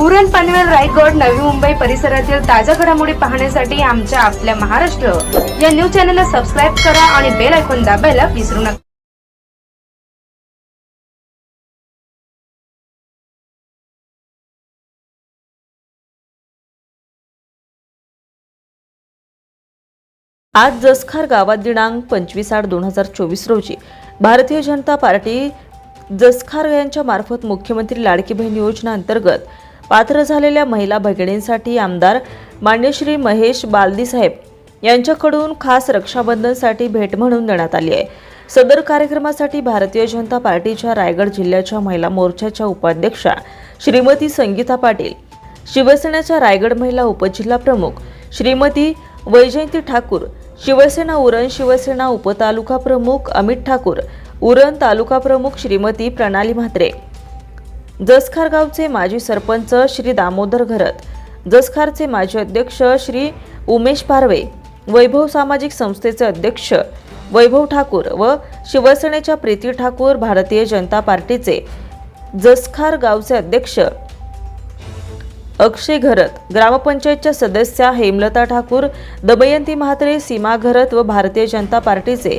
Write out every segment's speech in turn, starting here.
उरण पनवेल रायगड नवी मुंबई परिसरातील ताज्या घडामोडी पाहण्यासाठी आमच्या आपल्या महाराष्ट्र. या न्यूज चॅनलला सबस्क्राईब करा आणि बेल ऐकून दाबायला विसरू नका. आज जसखार गावात दिनांक पंचवीस आठ दोन हजार चोवीस रोजी भारतीय जनता पार्टी जसखार यांच्या मार्फत मुख्यमंत्री लाडकी बहीण योजना अंतर्गत पात्र झालेल्या महिला भगिनींसाठी आमदार मान्यश्री महेश बालदीसाहेब यांच्याकडून खास रक्षाबंधनसाठी भेट म्हणून देण्यात आली आहे. सदर कार्यक्रमासाठी भारतीय जनता पार्टीच्या रायगड जिल्ह्याच्या महिला मोर्चाच्या उपाध्यक्षा श्रीमती संगीता पाटील शिवसेनेच्या रायगड महिला उपजिल्हा प्रमुख श्रीमती वैजयंती ठाकूर शिवसेना उरण शिवसेना उपतालुका प्रमुख अमित ठाकूर उरण तालुका प्रमुख श्रीमती प्रणाली म्हात्रे जसखार गावचे माजी सरपंच श्री दामोदर घरत जसखारचे माजी अध्यक्ष श्री उमेश पारवे वैभव सामाजिक संस्थेचे अध्यक्ष वैभव ठाकूर व शिवसेनेच्या प्रीती ठाकूर भारतीय जनता पार्टीचे जसखार गावचे अध्यक्ष अक्षय घरत ग्रामपंचायतच्या सदस्या हेमलता ठाकूर दमयंती म्हात्रे सीमा घरत व भारतीय जनता पार्टीचे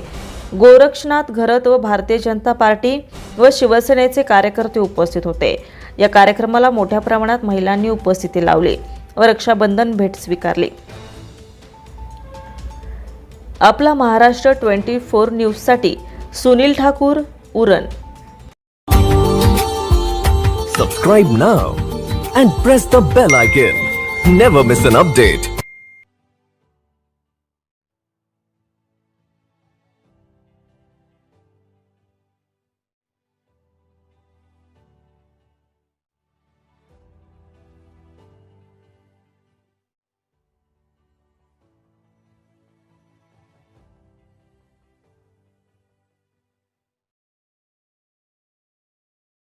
गोरक्षनाथ घरत व भारतीय जनता पार्टी व शिवसेनेचे कार्यकर्ते उपस्थित होते. या कार्यक्रमाला मोठ्या प्रमाणात महिलांनी उपस्थिती लावली व रक्षाबंधन भेट स्वीकारली. आपला महाराष्ट्र ट्वेंटी फोर न्यूजसाठी Sunil Thakur Uran. Subscribe now and press the bell icon never miss an update